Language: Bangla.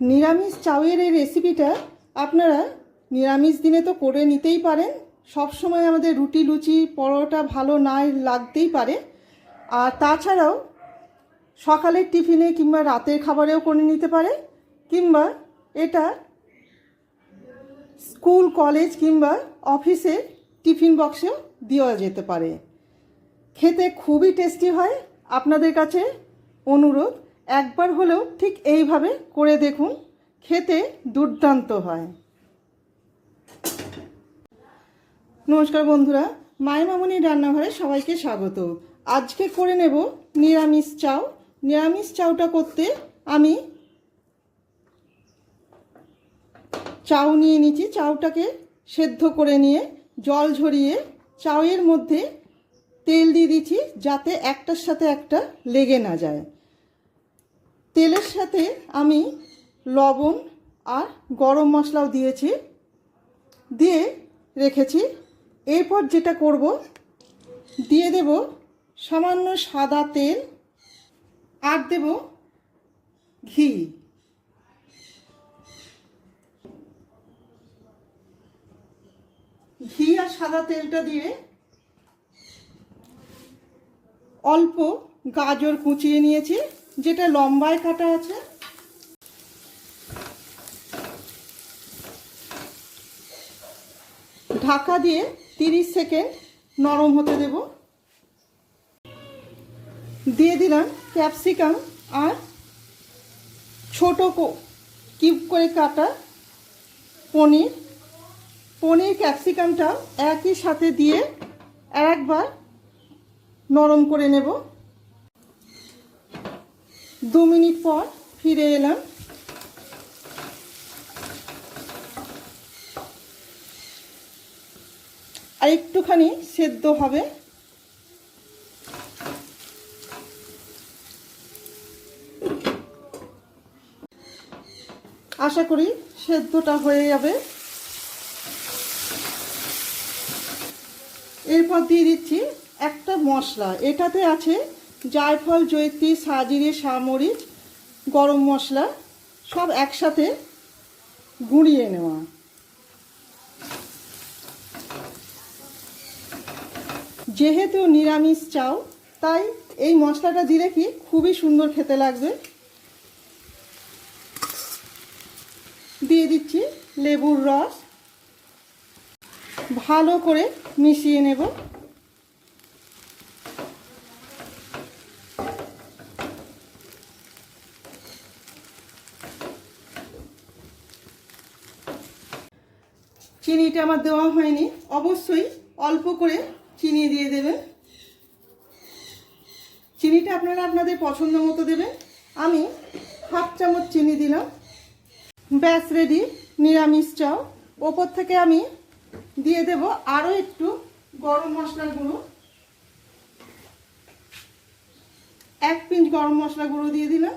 নিরামিষ চাউয়ের এই রেসিপিটা আপনারা নিরামিষ দিনে তো করে নিতেই পারেন। সব সময় আমাদের রুটি, লুচি, পরোটা ভালো না লাগতেই পারে। আর তাছাড়াও সকালের টিফিনে কিংবা রাতের খাবারেও করে নিতে পারে। কিংবা এটা স্কুল, কলেজ কিংবা অফিসে টিফিন বক্সেও দেওয়া যেতে পারে। খেতে খুবই টেস্টি হয়। আপনাদের কাছে অনুরোধ একবার হলেও ঠিক এইভাবে করে দেখুন, খেতে দুর্দান্ত হয়। নমস্কার বন্ধুরা, মায়ের মামনির রান্নাঘরে সবাইকে স্বাগত। আজকে করে নেব নিরামিষ চাউ। নিরামিষ চাউটা করতে আমি চাউ নিয়ে নিচ্ছি চাউটাকে সেদ্ধ করে নিয়ে জল ঝরিয়ে চাউয়ের মধ্যে তেল দিয়ে দিচ্ছি যাতে একটার সাথে একটা লেগে না যায়। তেলের সাথে আমি লবণ আর গরম মশলাও দিয়েছি, দিয়ে রেখেছি। এরপর যেটা করব, দিয়ে দেব সামান্য সাদা তেল আর দেব ঘি। ঘি আর সাদা তেলটা দিয়ে অল্প গাজর কুচিয়ে নিয়েছি। যেটা লম্বায় কাটা আছে। ঢাকা দিয়ে তিরিশ সেকেন্ড নরম হতে দেব। দিয়ে দিলাম ক্যাপসিকাম আর ছোট কিউব করে কাটা পনির। পনির ক্যাপসিকামটা একই সাথে দিয়ে একবার নরম করে নেব। দু মিনিট পর ফিরে এলাম। আর একটুখানি সেদ্ধ হবে। আশা করি সেদ্ধটা হয়ে যাবে। এরপর দিয়ে দিচ্ছি একটা মশলা। এটাতে আছে জায়ফল জৈত্রী সাজিরে সামরিচ গরম মশলা সব একসাথে গুঁড়িয়ে নেওয়া। যেহেতু নিরামিষ চাও, তাই এই মশলাটা দিলে কি খুবই সুন্দর খেতে লাগবে। দিয়ে দিচ্ছি লেবুর রস। ভালো করে মিশিয়ে নেব। চিনিটা আমার দেওয়া হয়নি। অবশ্যই অল্প করে চিনি দিয়ে দেবেন চিনিটা আপনারা আপনাদের পছন্দ মতো দেবেন। আমি হাফ চামচ চিনি দিলাম। ব্যাস রেডি নিরামিষ চাও। ওপর থেকে আমি দিয়ে দেব আরও একটু গরম মশলা গুঁড়ো। এক পিঞ্চ গরম মশলা গুঁড়ো দিয়ে দিলাম।